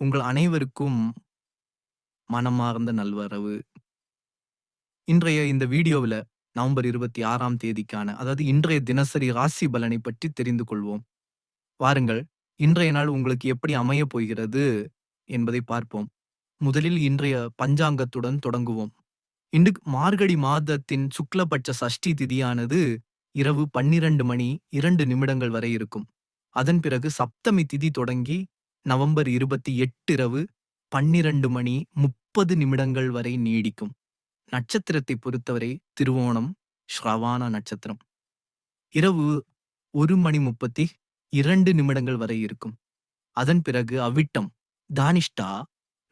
உங்கள் அனைவருக்கும் மனமார்ந்த நல்வரவு. இன்றைய இந்த வீடியோவில் நவம்பர் 26ஆம் தேதிக்கான அதாவது இன்றைய தினசரி ராசி பலனை பற்றி தெரிந்து கொள்வோம். வாருங்கள், இன்றைய நாள் உங்களுக்கு எப்படி அமையப் போகிறது என்பதை பார்ப்போம். முதலில் இன்றைய பஞ்சாங்கத்துடன் தொடங்குவோம். இன்று மார்கழி மாதத்தின் சுக்லபட்ச சஷ்டி திதியானது இரவு 12 மணி இரண்டு நிமிடங்கள் வரை இருக்கும். அதன் பிறகு சப்தமி திதி தொடங்கி நவம்பர் 28 இரவு 12 மணி 30 நிமிடங்கள் வரை நீடிக்கும். நட்சத்திரத்தை பொறுத்தவரை திருவோணம், ஸ்ரவான நட்சத்திரம். இரவு ஒரு மணி 32 நிமிடங்கள் வரை இருக்கும். அதன் பிறகு அவிட்டம், தானிஷ்டா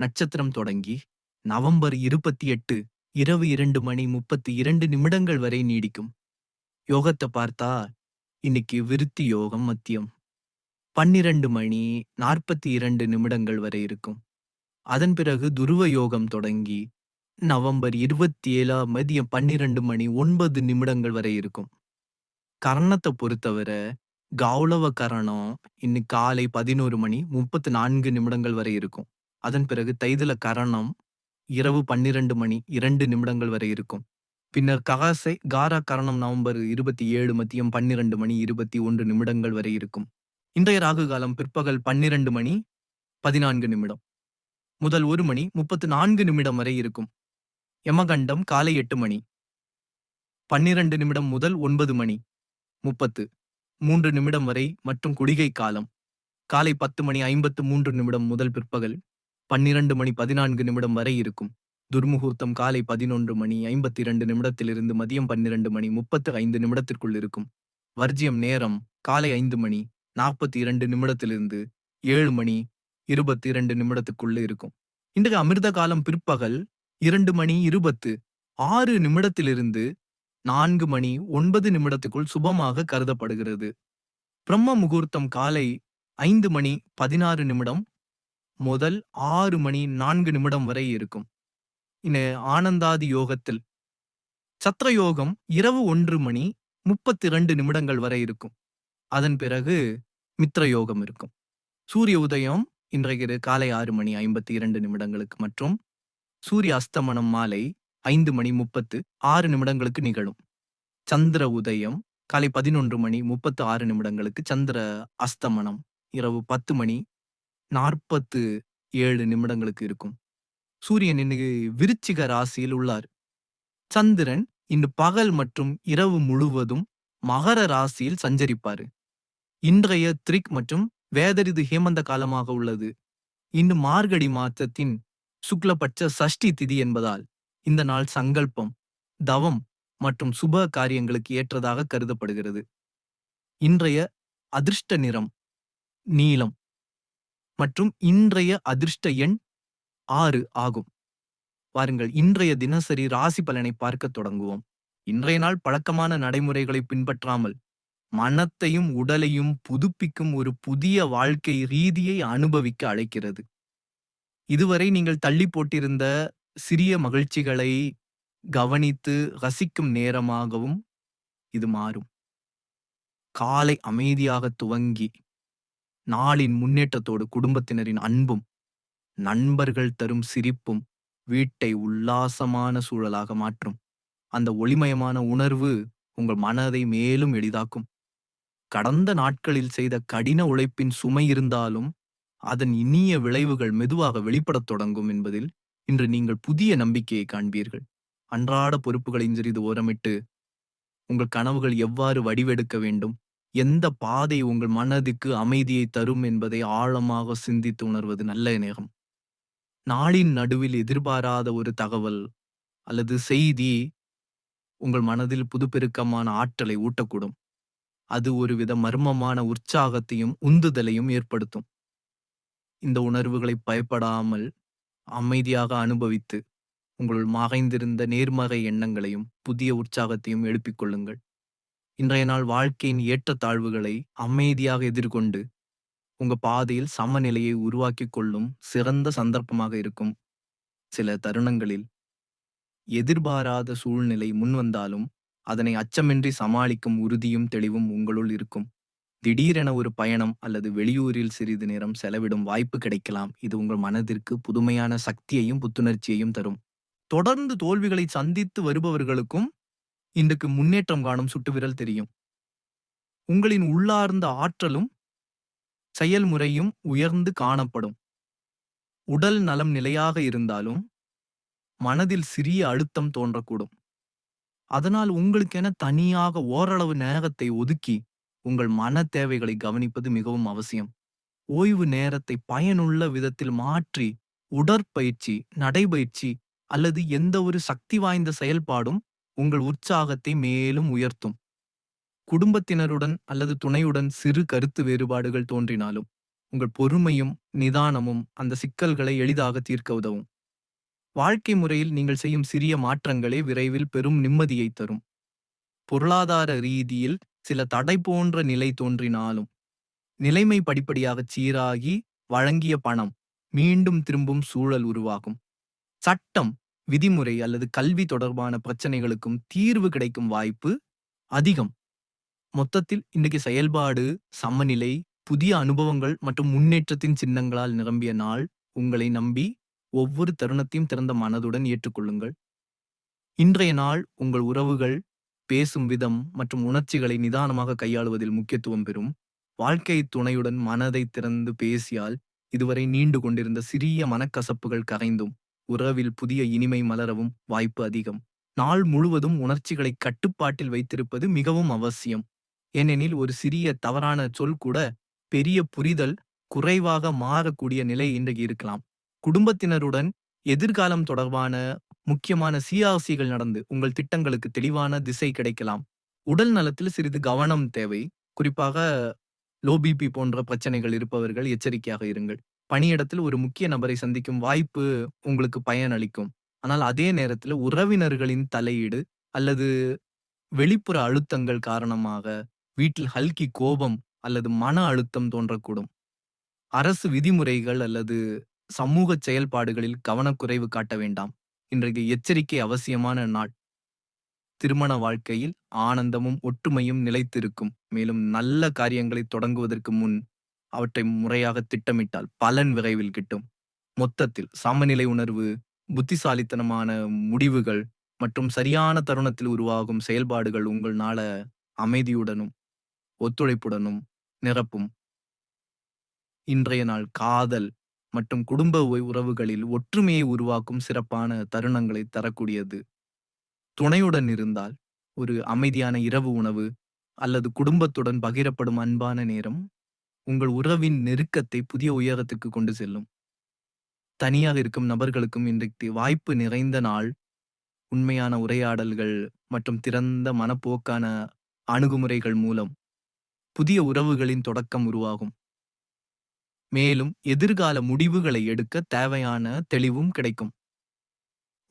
நட்சத்திரம் தொடங்கி நவம்பர் 28 இரவு இரண்டு மணி 32 நிமிடங்கள் வரை நீடிக்கும். யோகத்தை பார்த்தா இன்னைக்கு விருத்தி யோகம் மத்தியம். 12 மணி 42 நிமிடங்கள் வரை இருக்கும். அதன் பிறகு துருவ யோகம் தொடங்கி நவம்பர் 27 மதியம் 12 மணி ஒன்பது நிமிடங்கள் வரை இருக்கும். கரணத்தை பொறுத்தவரை கௌளவ கரணம் இன்னைக்கு காலை 11 மணி 34 நிமிடங்கள் வரை இருக்கும். அதன் பிறகு தைதுல கரணம் இரவு 12 மணி இரண்டு நிமிடங்கள் வரை இருக்கும். பின்னர் ககாசை காரா கரணம் நவம்பர் 27 மதியம் 12 மணி 21 நிமிடங்கள் வரை இருக்கும். இன்றைய ராகு காலம் பிற்பகல் பன்னிரண்டு மணி பதினான்கு நிமிடம். முதல் ஒரு மணி முப்பத்து நான்கு நிமிடம் வரை இருக்கும். யமகண்டம் காலை எட்டு மணி. பன்னிரண்டு நிமிடம் முதல் ஒன்பது மணி முப்பத்து மூன்று நிமிடம் வரை மற்றும் குடிகை காலம். காலை பத்து மணி ஐம்பத்து மூன்று நிமிடம் முதல் பிற்பகல் பன்னிரண்டு மணி பதினான்கு நிமிடம் வரை இருக்கும். துர்முகூர்த்தம் காலை பதினொன்று மணி ஐம்பத்தி இரண்டு நிமிடத்திலிருந்து மதியம் பன்னிரண்டு மணி முப்பத்து ஐந்து நிமிடத்திற்குள் இருக்கும். வர்ஜியம் நேரம் காலை ஐந்து மணி 42 நிமிடத்திலிருந்து ஏழு மணி 22 நிமிடத்துக்குள்ள இருக்கும். இன்றைய அமிர்த காலம் பிற்பகல் இரண்டு மணி 26 நிமிடத்திலிருந்து நான்கு மணி ஒன்பது நிமிடத்துக்குள் சுபமாக கருதப்படுகிறது. பிரம்ம முகூர்த்தம் காலை ஐந்து மணி 16 நிமிடம் முதல் ஆறு மணி நான்கு நிமிடம் வரை இருக்கும். இனி ஆனந்தாதி யோகத்தில் சத்திரயோகம் இரவு ஒன்று மணி 32 நிமிடங்கள் வரை இருக்கும். அதன் பிறகு மித்ர யோகம் இருக்கும். சூரிய உதயம் இன்றைக்கு காலை ஆறு மணி 52 நிமிடங்களுக்கு மற்றும் சூரிய அஸ்தமனம் மாலை ஐந்து மணி 36 நிமிடங்களுக்கு நிகழும். சந்திர உதயம் காலை 11 மணி 36 நிமிடங்களுக்கு சந்திர அஸ்தமனம் இரவு 10 மணி 47 நிமிடங்களுக்கு இருக்கும். சூரியன் இன்னைக்கு விருச்சிக ராசியில் உள்ளார். சந்திரன் இன்று பகல் மற்றும் இரவு முழுவதும் மகர ராசியில் சஞ்சரிப்பாரு. இன்றைய த்ரிக் மற்றும் வேதரிது ஹேமந்த காலமாக உள்ளது. இன்று மார்கடி மாதத்தின் சுக்லபட்ச சஷ்டி திதி என்பதால் இந்த நாள் சங்கல்பம், தவம் மற்றும் சுப காரியங்களுக்கு ஏற்றதாக கருதப்படுகிறது. இன்றைய அதிர்ஷ்ட நிறம் நீலம் மற்றும் இன்றைய அதிர்ஷ்ட எண் ஆறு ஆகும். வாருங்கள் இன்றைய தினசரி ராசி பலனை பார்க்க தொடங்குவோம். இன்றைய நாள் பழக்கமான நடைமுறைகளை பின்பற்றாமல் மனத்தையும் உடலையும் புதுப்பிக்கும் ஒரு புதிய வாழ்க்கை ரீதியை அனுபவிக்க அழைக்கிறது. இதுவரை நீங்கள் தள்ளி போட்டிருந்த சிறிய மகிழ்ச்சிகளை கவனித்து ரசிக்கும் நேரமாகவும் இது மாறும். காலை அமைதியாக துவங்கி நாளின் முன்னேற்றத்தோடு குடும்பத்தினரின் அன்பும் நண்பர்கள் தரும் சிரிப்பும் வீட்டை உல்லாசமான சூழலாக மாற்றும். அந்த ஒளிமயமான உணர்வு உங்கள் மனதை மேலும் எளிதாக்கும். கடந்த நாட்களில் செய்த கடின உழைப்பின் சுமை இருந்தாலும் அதன் இனிய விளைவுகள் மெதுவாக வெளிப்படத் தொடங்கும் என்பதில் இன்று நீங்கள் புதிய நம்பிக்கையை காண்பீர்கள். அன்றாட பொறுப்புகளையும் சிறிது ஓரமிட்டு உங்கள் கனவுகள் எவ்வாறு வடிவெடுக்க வேண்டும், எந்த பாதை உங்கள் மனதுக்கு அமைதியை தரும் என்பதை ஆழமாக சிந்தித்து உணர்வது நல்ல நேரம். நாளின் நடுவில் எதிர்பாராத ஒரு தகவல் அல்லது செய்தி உங்கள் மனதில் புதுப்பெருக்கமான ஆற்றலை ஊட்டக்கூடும். அது ஒருவித மர்மமான உற்சாகத்தையும் உந்துதலையும் ஏற்படுத்தும். இந்த உணர்வுகளை பயப்படாமல் அமைதியாக அனுபவித்து உங்களுள் மறைந்திருந்த நேர்மறை எண்ணங்களையும் புதிய உற்சாகத்தையும் எழுப்பிக் கொள்ளுங்கள். இன்றைய நாள் வாழ்க்கையின் ஏற்றத்தாழ்வுகளை அமைதியாக எதிர்கொண்டு உங்க பாதையில் சமநிலையை உருவாக்கி கொள்ளும் சிறந்த சந்தர்ப்பமாக இருக்கும். சில தருணங்களில் எதிர்பாராத சூழ்நிலை முன்வந்தாலும் அதனை அச்சமின்றி சமாளிக்கும் உறுதியும் தெளிவும் உங்களுள் இருக்கும். திடீரென ஒரு பயணம் அல்லது வெளியூரில் சிறிது நேரம் செலவிடும் வாய்ப்பு கிடைக்கலாம். இது உங்கள் மனதிற்கு புதுமையான சக்தியையும், புத்துணர்ச்சியையும் தரும். தொடர்ந்து தோல்விகளை சந்தித்து வருபவர்களுக்கும் இன்றைக்கு முன்னேற்றம் காணும் சுட்டுவிரல் தெரியும். உங்களின் உள்ளார்ந்த ஆற்றலும், செயல்முறையும் உயர்ந்து காணப்படும். உடல் நலம் நிலையாக இருந்தாலும், மனதில் சிறிய அழுத்தம் தோன்றக்கூடும். அதனால் உங்களுக்கென தனியாக ஓரளவு நேரத்தை ஒதுக்கி, உங்கள் மன தேவைகளை கவனிப்பது மிகவும் அவசியம். ஓய்வு நேரத்தை பயனுள்ள விதத்தில் மாற்றி, உடற்பயிற்சி, நடைபயிற்சி அல்லது எந்த ஒரு சக்தி வாய்ந்த செயல்பாடும் உங்கள் உற்சாகத்தை மேலும் உயர்த்தும். குடும்பத்தினருடன் அல்லது துணையுடன் சிறு கருத்து வேறுபாடுகள் தோன்றினாலும், உங்கள் பொறுமையும், நிதானமும் அந்த சிக்கல்களை எளிதாக தீர்க்க உதவும். வாழ்க்கை முறையில் நீங்கள் செய்யும் சிறிய மாற்றங்களே விரைவில் பெரும் நிம்மதியை தரும். பொருளாதார ரீதியில் சில தடை போன்ற நிலை தோன்றினாலும், நிலைமை படிப்படியாக சீராகி, வழங்கிய பணம் மீண்டும் திரும்பும் சூழல் உருவாகும். சட்டம், விதிமுறை அல்லது கல்வி தொடர்பான பிரச்சனைகளுக்கும் தீர்வு கிடைக்கும் வாய்ப்பு அதிகம். மொத்தத்தில் இன்னைக்கு செயல்பாடு, சமநிலை, புதிய அனுபவங்கள் மற்றும் முன்னேற்றத்தின் சின்னங்களால் நிரம்பிய நாள். உங்களை நம்பி ஒவ்வொரு தருணத்தையும் திறந்த மனதுடன் ஏற்றுக்கொள்ளுங்கள். இன்றைய நாள் உங்கள் உறவுகள், பேசும் விதம் மற்றும் உணர்ச்சிகளை நிதானமாக கையாளுவதில் முக்கியத்துவம் பெறும். வாழ்க்கை துணையுடன் மனதை திறந்து பேசியால், இதுவரை நீண்டு கொண்டிருந்த சிறிய மனக்கசப்புகள் கரைந்தும், உறவில் புதிய இனிமை மலரவும் வாய்ப்பு அதிகம். நாள் முழுவதும் உணர்ச்சிகளை கட்டுப்பாட்டில் வைத்திருப்பது மிகவும் அவசியம். ஏனெனில் ஒரு சிறிய தவறான சொல் கூட பெரிய புரிதல் குறைவாக மாறக்கூடிய நிலை இன்றைக்கு இருக்கலாம். குடும்பத்தினருடன் எதிர்காலம் தொடர்பான முக்கியமான சீராசிகள் நடந்து உங்கள் திட்டங்களுக்கு தெளிவான திசை கிடைக்கலாம். உடல் நலத்தில் சிறிது கவனம் தேவை. குறிப்பாக லோ பிபி போன்ற பிரச்சனைகள் இருப்பவர்கள் எச்சரிக்கையாக இருங்கள். பணியிடத்தில் ஒரு முக்கிய நபரை சந்திக்கும் வாய்ப்பு உங்களுக்கு பயனளிக்கும். ஆனால் அதே நேரத்தில் உறவினர்களின் தலையீடு அல்லது வெளிப்புற அழுத்தங்கள் காரணமாக வீட்டில் ஹல்கி கோபம் அல்லது மன அழுத்தம் தோன்றக்கூடும். அரசு விதிமுறைகள் அல்லது சமூக செயல்பாடுகளில் கவனக்குறைவு காட்ட வேண்டாம். இன்றைக்கு எச்சரிக்கை அவசியமான நாள். திருமண வாழ்க்கையில் ஆனந்தமும் ஒற்றுமையும் நிலைத்திருக்கும். மேலும் நல்ல காரியங்களை தொடங்குவதற்கு முன் அவற்றை முறையாக திட்டமிட்டால் பலன் விரைவில் கிட்டும். மொத்தத்தில் சமநிலை உணர்வு, புத்திசாலித்தனமான முடிவுகள் மற்றும் சரியான தருணத்தில் உருவாகும் செயல்பாடுகள் உங்கள் நாள அமைதியுடனும், ஒத்துழைப்புடனும் நிரப்பும். இன்றைய நாள் காதல் மற்றும் குடும்ப உறவுகளில் ஒற்றுமையை உருவாக்கும் சிறப்பான தருணங்களை தரக்கூடியது. துணையுடன் இருந்தால் ஒரு அமைதியான இரவு உணவு அல்லது குடும்பத்துடன் பகிரப்படும் அன்பான நேரம் உங்கள் உறவின் நெருக்கத்தை புதிய உயரத்துக்கு கொண்டு செல்லும். தனியாக இருக்கும் நபர்களுக்கும் இன்றைக்கு வாய்ப்பு நிறைந்த நாள். உண்மையான உரையாடல்கள் மற்றும் திறந்த மனப்போக்கான அணுகுமுறைகள் மூலம் புதிய உறவுகளின் தொடக்கம் உருவாகும். மேலும் எதிர்கால முடிவுகளை எடுக்க தேவையான தெளிவும் கிடைக்கும்.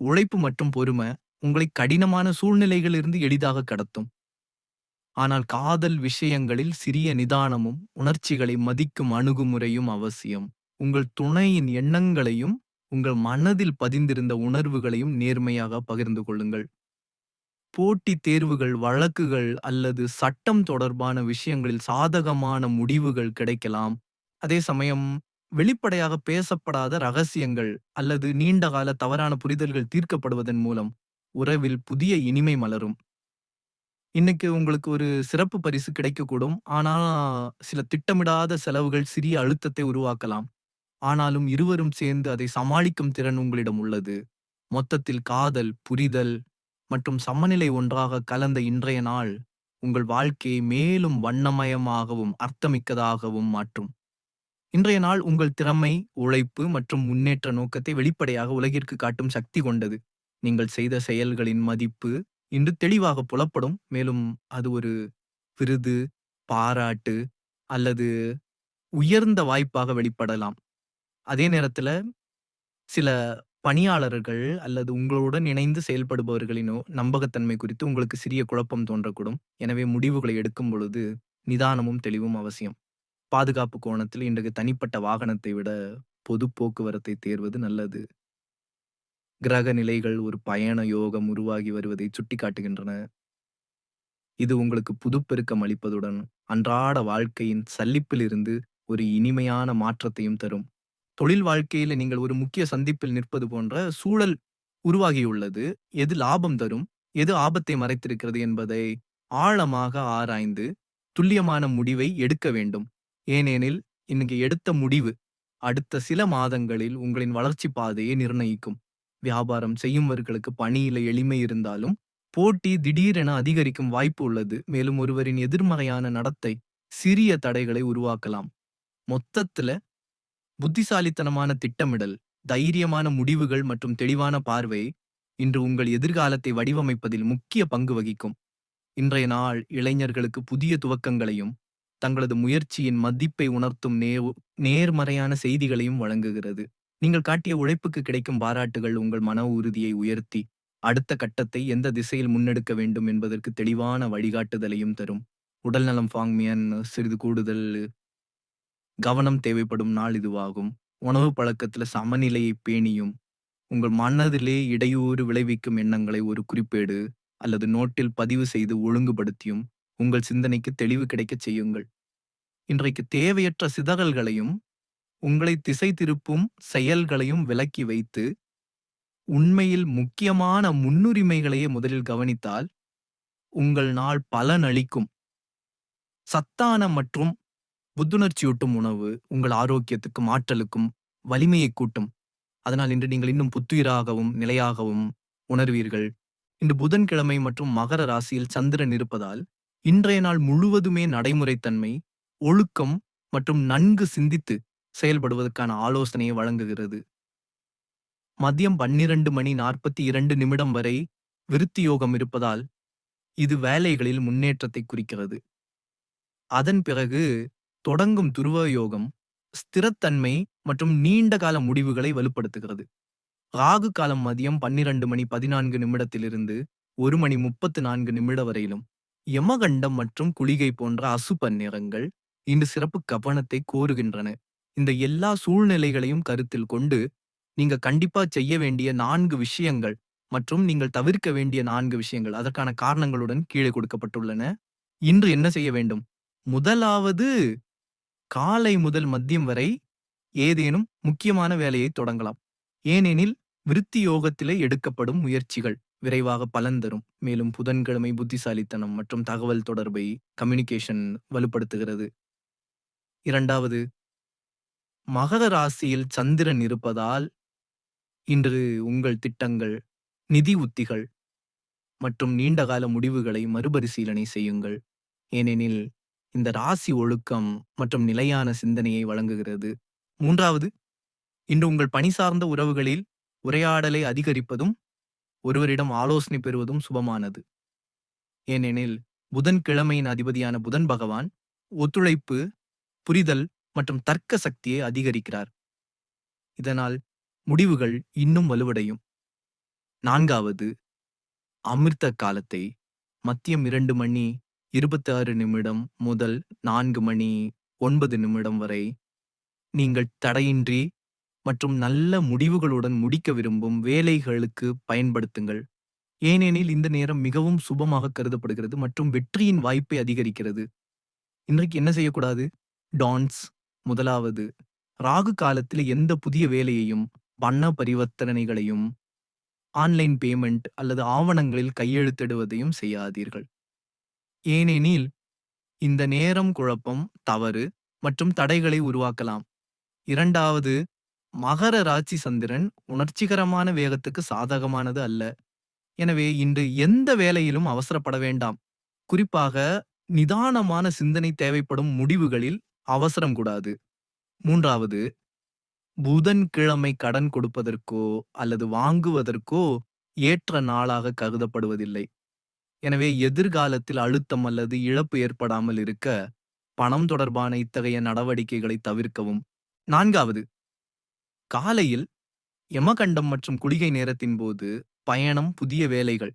உழைப்பு மற்றும் பொறுமை உங்களை கடினமான சூழ்நிலைகளிலிருந்து எளிதாக கடத்தும். ஆனால் காதல் விஷயங்களில் சிறிய நிதானமும், உணர்ச்சிகளை மதிக்கும் அணுகுமுறையும் அவசியம். உங்கள் துணையின் எண்ணங்களையும், உங்கள் மனதில் பதிந்திருந்த உணர்வுகளையும் நேர்மையாக பகிர்ந்து கொள்ளுங்கள். போட்டி தேர்வுகள், வழக்குகள் அல்லது சட்டம் தொடர்பான விஷயங்களில் சாதகமான முடிவுகள் கிடைக்கலாம். அதே சமயம் வெளிப்படையாக பேசப்படாத ரகசியங்கள் அல்லது நீண்டகால தவறான புரிதல்கள் தீர்க்கப்படுவதன் மூலம் உறவில் புதிய இனிமை மலரும். இன்னைக்கு உங்களுக்கு ஒரு சிறப்பு பரிசு கிடைக்கக்கூடும். ஆனால் சில திட்டமிடாத செலவுகள் சிறிய அழுத்தத்தை உருவாக்கலாம். ஆனாலும் இருவரும் சேர்ந்து அதை சமாளிக்கும் திறன் உங்களிடம் உள்ளது. மொத்தத்தில் காதல், புரிதல் மற்றும் சமநிலை ஒன்றாக கலந்த இன்றைய நாள் உங்கள் வாழ்க்கையை மேலும் வண்ணமயமாகவும், அர்த்தமிக்கதாகவும் மாற்றும். இன்றைய நாள் உங்கள் திறமை, உழைப்பு மற்றும் முன்னேற்ற நோக்கத்தை வெளிப்படையாக உலகிற்கு காட்டும் சக்தி கொண்டது. நீங்கள் செய்த செயல்களின் மதிப்பு இன்று தெளிவாக புலப்படும். மேலும் அது ஒரு விருது, பாராட்டு அல்லது உயர்ந்த வாய்ப்பாக வெளிப்படலாம். அதே நேரத்துல சில பணியாளர்கள் அல்லது உங்களுடன் இணைந்து செயல்படுபவர்களினோ நம்பகத்தன்மை குறித்து உங்களுக்கு சிறிய குழப்பம் தோன்றக்கூடும். எனவே முடிவுகளை எடுக்கும் பொழுது நிதானமும் தெளிவும் அவசியம். பாதுகாப்பு கோணத்தில் இன்றைக்கு தனிப்பட்ட வாகனத்தை விட பொது போக்குவரத்தை தேர்வது நல்லது. கிரக நிலைகள் ஒரு பயண யோகம் உருவாகி வருவதை சுட்டிக்காட்டுகின்றன. இது உங்களுக்கு புதுப்பெருக்கம் அளிப்பதுடன், அன்றாட வாழ்க்கையின் சலிப்பிலிருந்து ஒரு இனிமையான மாற்றத்தையும் தரும். தொழில் வாழ்க்கையில நீங்கள் ஒரு முக்கிய சந்திப்பில் நிற்பது போன்ற சூழல் உருவாகியுள்ளது. எது லாபம் தரும், எது ஆபத்தை மறைத்திருக்கிறது என்பதை ஆழமாக ஆராய்ந்து, துல்லியமான முடிவை எடுக்க வேண்டும். ஏனெனில், இன்னைக்கு எடுத்த முடிவு, அடுத்த சில மாதங்களில் உங்களின் வளர்ச்சி பாதையை நிர்ணயிக்கும். வியாபாரம் செய்யும்வர்களுக்கு பணியில எளிமை இருந்தாலும், போட்டி திடீரென அதிகரிக்கும் வாய்ப்பு உள்ளது. மேலும் ஒருவரின் எதிர்மறையான நடத்தை, சிறிய தடைகளை உருவாக்கலாம். மொத்தத்துல, புத்திசாலித்தனமான திட்டமிடல், தைரியமான முடிவுகள் மற்றும் தெளிவான பார்வை, இன்று உங்கள் எதிர்காலத்தை வடிவமைப்பதில் முக்கிய பங்கு வகிக்கும். இன்றைய நாள் இளைஞர்களுக்கு புதிய துவக்கங்களையும், தங்களது முயற்சியின் மதிப்பை உணர்த்தும் நே நேர்மறையான செய்திகளையும் வழங்குகிறது. நீங்கள் காட்டிய உழைப்புக்கு கிடைக்கும் பாராட்டுகள் உங்கள் மன உறுதியை உயர்த்தி, அடுத்த கட்டத்தை எந்த திசையில் முன்னெடுக்க வேண்டும் என்பதற்கு தெளிவான வழிகாட்டுதலையும் தரும். உடல்நலம் ஃபாங்மியன் சிறிது கூடுதல் கவனம் தேவைப்படும் நாள் இதுவாகும். உணவு பழக்கத்துல சமநிலையை பேணியும், உங்கள் மனதிலே இடையூறு விளைவிக்கும் எண்ணங்களை ஒரு குறிப்பேடு அல்லது நோட்டில் பதிவு செய்து ஒழுங்குபடுத்தியும், உங்கள் சிந்தனைக்கு தெளிவு கிடைக்கச் செய்யுங்கள். இன்றைக்கு தேவையற்ற சிதறல்களையும், உங்களை திசை திருப்பும் செயல்களையும் விலக்கி வைத்து, உண்மையில் முக்கியமான முன்னுரிமைகளையே முதலில் கவனித்தால், உங்கள் நாள் பலனளிக்கும். சத்தான மற்றும் புத்துணர்ச்சியூட்டும் உணவு உங்கள் ஆரோக்கியத்துக்கும், ஆற்றலுக்கும் வலிமையை கூட்டும். அதனால் இன்று நீங்கள் இன்னும் புத்துயிராகவும், நிலையாகவும் உணர்வீர்கள். இன்று புதன்கிழமை மற்றும் மகர ராசியில் சந்திரன் இருப்பதால், இன்றைய நாள் முழுவதுமே நடைமுறைத்தன்மை, ஒழுக்கம் மற்றும் நன்கு சிந்தித்து செயல்படுவதற்கான ஆலோசனையை வழங்குகிறது. மதியம் 12 மணி 42 நிமிடம் வரை விருத்தி யோகம் இருப்பதால், இது வேலைகளில் முன்னேற்றத்தை குறிக்கிறது. அதன் பிறகு தொடங்கும் துருவ யோகம், ஸ்திரத்தன்மை மற்றும் நீண்டகால முடிவுகளை வலுப்படுத்துகிறது. ராகு காலம் மதியம் 12 மணி 14 நிமிடத்திலிருந்து ஒரு மணி முப்பத்து நான்கு நிமிட வரையிலும், யமகண்டம் மற்றும் குளிகை போன்ற அசுப நிறங்கள் இன்று சிறப்பு கவனத்தை கோருகின்றன. இந்த எல்லா சூழ்நிலைகளையும் கருத்தில் கொண்டு, நீங்க கண்டிப்பா செய்ய வேண்டிய நான்கு விஷயங்கள் மற்றும் நீங்கள் தவிர்க்க வேண்டிய நான்கு விஷயங்கள், அதற்கான காரணங்களுடன் கீழே கொடுக்கப்பட்டுள்ளன. இன்று என்ன செய்ய வேண்டும்? முதலாவது, காலை முதல் மதியம் வரை ஏதேனும் முக்கியமான வேலையை தொடங்கலாம். ஏனெனில், விருத்தி யோகத்திலே எடுக்கப்படும் முயற்சிகள் விரைவாக பலன் தரும். மேலும் புதன்கிழமை புத்திசாலித்தனம் மற்றும் தகவல் தொடர்பை கம்யூனிகேஷன் வலுப்படுத்துகிறது. இரண்டாவது, மகர ராசியில் சந்திரன் இருப்பதால், இன்று உங்கள் திட்டங்கள், நிதி உத்திகள் மற்றும் நீண்டகால முடிவுகளை மறுபரிசீலனை செய்யுங்கள். ஏனெனில், இந்த ராசி ஒழுக்கம் மற்றும் நிலையான சிந்தனையை வழங்குகிறது. மூன்றாவது, இன்று உங்கள் பணி சார்ந்த உறவுகளில் உரையாடலை அதிகரிப்பதும், ஒருவரிடம் ஆலோசனை பெறுவதும் சுபமானது. ஏனெனில், புதன்கிழமையின் அதிபதியான புதன் பகவான் ஒத்துழைப்பு, புரிதல் மற்றும் தர்க்க சக்தியை அதிகரிக்கிறார். இதனால் முடிவுகள் இன்னும் வலுவடையும். நான்காவது, அமிர்த காலத்தை மத்தியம் இரண்டு மணி 26 நிமிடம் முதல் நான்கு மணி ஒன்பது நிமிடம் வரை நீங்கள் தடையின்றி மற்றும் நல்ல முடிவுகளுடன் முடிக்க விரும்பும் வேலைகளுக்கு பயன்படுத்துங்கள். ஏனெனில் இந்த நேரம் மிகவும் சுபமாக கருதப்படுகிறது மற்றும் வெற்றியின் வாய்ப்பை அதிகரிக்கிறது. இன்றைக்கு என்ன செய்யக்கூடாது? டான்ஸ் முதலாவது, ராகு காலத்தில் எந்த புதிய வேலையையும், வண்ண பரிவர்த்தனைகளையும், ஆன்லைன் பேமெண்ட் அல்லது ஆவணங்களில் கையெழுத்திடுவதையும் செய்யாதீர்கள். ஏனெனில், இந்த நேரம் குழப்பம், தவறு மற்றும் தடைகளை உருவாக்கலாம். இரண்டாவது, மகர ராசி சந்திரன் உணர்ச்சிகரமான வேகத்துக்கு சாதகமானது அல்ல. எனவே இன்று எந்த வேலையிலும் அவசரப்பட வேண்டாம். குறிப்பாக நிதானமான சிந்தனை தேவைப்படும் முடிவுகளில் அவசரம் கூடாது. மூன்றாவது, புதன்கிழமை கடன் கொடுப்பதற்கோ அல்லது வாங்குவதற்கோ ஏற்ற நாளாக கருதப்படுவதில்லை. எனவே எதிர்காலத்தில் அழுத்தம் அல்லது இழப்பு ஏற்படாமல் இருக்க, பணம் தொடர்பான இத்தகைய நடவடிக்கைகளை தவிர்க்கவும். நான்காவது, காலையில் யமகண்டம் மற்றும் குளிகை நேரத்தின் போது பயணம், புதிய வேலைகள்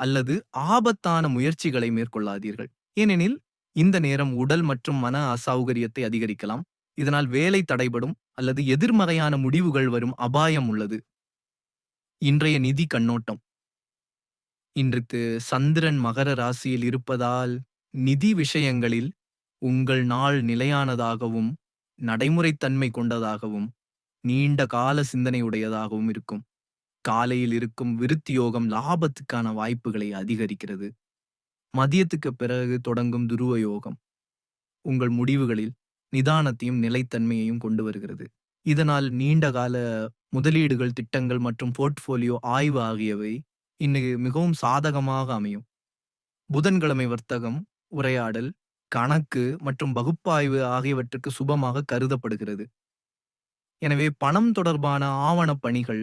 அல்லது ஆபத்தான முயற்சிகளை மேற்கொள்ளாதீர்கள். ஏனெனில், இந்த நேரம் உடல் மற்றும் மன அசௌகரியத்தை அதிகரிக்கலாம். இதனால் வேலை தடைபடும் அல்லது எதிர்மறையான முடிவுகள் வரும் அபாயம் உள்ளது. இன்றைய நிதி கண்ணோட்டம் இன்றைக்கு சந்திரன் மகர ராசியில் இருப்பதால் நிதி விஷயங்களில் உங்கள் நாள் நிலையானதாகவும் நடைமுறைத்தன்மை கொண்டதாகவும் நீண்ட கால சிந்தனையுடையதாகவும் இருக்கும். காலையில் இருக்கும் விருத்தி யோகம் லாபத்துக்கான வாய்ப்புகளை அதிகரிக்கிறது. மதியத்துக்கு பிறகு தொடங்கும் துருவ யோகம் உங்கள் முடிவுகளில் நிதானத்தையும் நிலைத்தன்மையையும் கொண்டு வருகிறது. இதனால் நீண்ட கால முதலீடுகள் திட்டங்கள் மற்றும் போர்ட்ஃபோலியோ ஆய்வு ஆகியவை இன்னைக்கு மிகவும் சாதகமாக அமையும். புதன்கிழமை வர்த்தகம் உரையாடல் கணக்கு மற்றும் பகுப்பாய்வு ஆகியவற்றுக்கு சுபமாக கருதப்படுகிறது. எனவே பணம் தொடர்பான ஆவணப் பணிகள்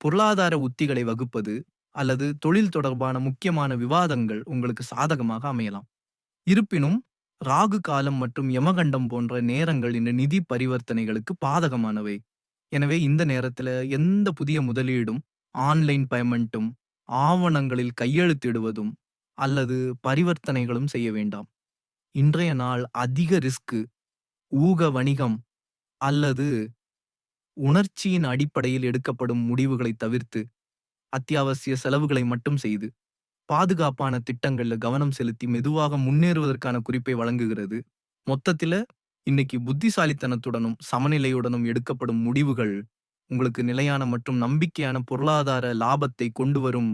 பொருளாதார உத்திகளை வகுப்பது அல்லது தொழில் தொடர்பான முக்கியமான விவாதங்கள் உங்களுக்கு சாதகமாக அமையலாம். இருப்பினும் ராகு காலம் மற்றும் யமகண்டம் போன்ற நேரங்கள் இந்த நிதி பரிவர்த்தனைகளுக்கு பாதகமானவை. எனவே இந்த நேரத்துல எந்த புதிய முதலீடும் ஆன்லைன் பேமெண்ட்டும் ஆவணங்களில் கையெழுத்திடுவதும் அல்லது பரிவர்த்தனைகளும் செய்ய வேண்டாம். இன்றைய நாள் அதிக ரிஸ்க் ஊக வணிகம் அல்லது உணர்ச்சியின் அடிப்படையில் எடுக்கப்படும் முடிவுகளை தவிர்த்து அத்தியாவசிய செலவுகளை மட்டும் செய்து பாதுகாப்பான திட்டங்கள்ல கவனம் செலுத்தி மெதுவாக முன்னேறுவதற்கான குறிப்பை வழங்குகிறது. மொத்தத்தில இன்னைக்கு புத்திசாலித்தனத்துடனும் சமநிலையுடனும் எடுக்கப்படும் முடிவுகள் உங்களுக்கு நிலையான மற்றும் நம்பிக்கையான பொருளாதார லாபத்தை கொண்டு வரும்